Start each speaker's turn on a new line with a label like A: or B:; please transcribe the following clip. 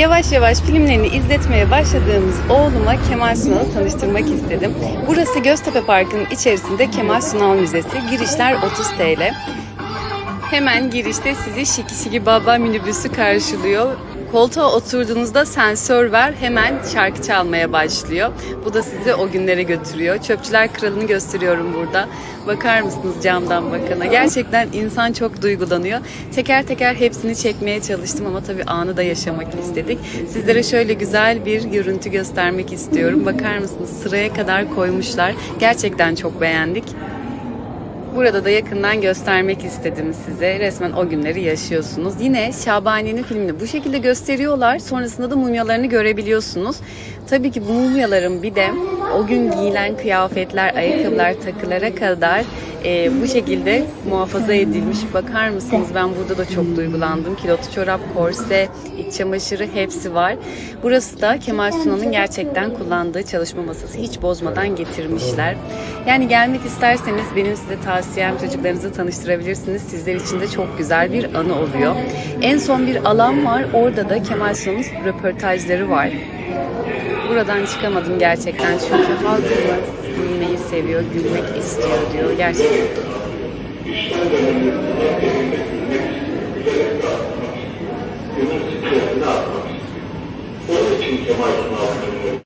A: Yavaş yavaş filmlerini izletmeye başladığımız oğluma Kemal Sunal'ı tanıştırmak istedim. Burası Göztepe Parkı'nın içerisinde Kemal Sunal Müzesi. Girişler 30 TL. Hemen girişte sizi Şiki Şiki Baba minibüsü karşılıyor. Koltuğa oturduğunuzda sensör var hemen şarkı çalmaya başlıyor. Bu da sizi o günlere götürüyor. Çöpçüler Kralı'nı gösteriyorum burada. Bakar mısınız camdan bakana? Gerçekten insan çok duygulanıyor. Teker teker hepsini çekmeye çalıştım ama tabii anı da yaşamak istedik. Sizlere şöyle güzel bir görüntü göstermek istiyorum. Bakar mısınız? Sıraya kadar koymuşlar. Gerçekten çok beğendik. Burada da yakından göstermek istedim size. Resmen o günleri yaşıyorsunuz. Yine Şabani'nin filmini bu şekilde gösteriyorlar. Sonrasında da mumyalarını görebiliyorsunuz. Tabii ki bu mumyaların bir de o gün giyilen kıyafetler, ayakkabılar, takılara kadar e, bu şekilde muhafaza edilmiş. Bakar mısınız? Ben burada da çok duygulandım. Kilotu çorap, korse, iç çamaşırı hepsi var. Burası da Kemal Sunal'ın gerçekten kullandığı çalışma masası. Hiç bozmadan getirmişler. Yani gelmek isterseniz benim size tavsiyem çocuklarınızı tanıştırabilirsiniz. Sizler için de çok güzel bir anı oluyor. En son bir alan var. Orada da Kemal Sunal'ın röportajları var. Buradan çıkamadım gerçekten çünkü halkımız gülmeyi seviyor, gülmek istiyor diyor. Gerçekten. Onun için Kemal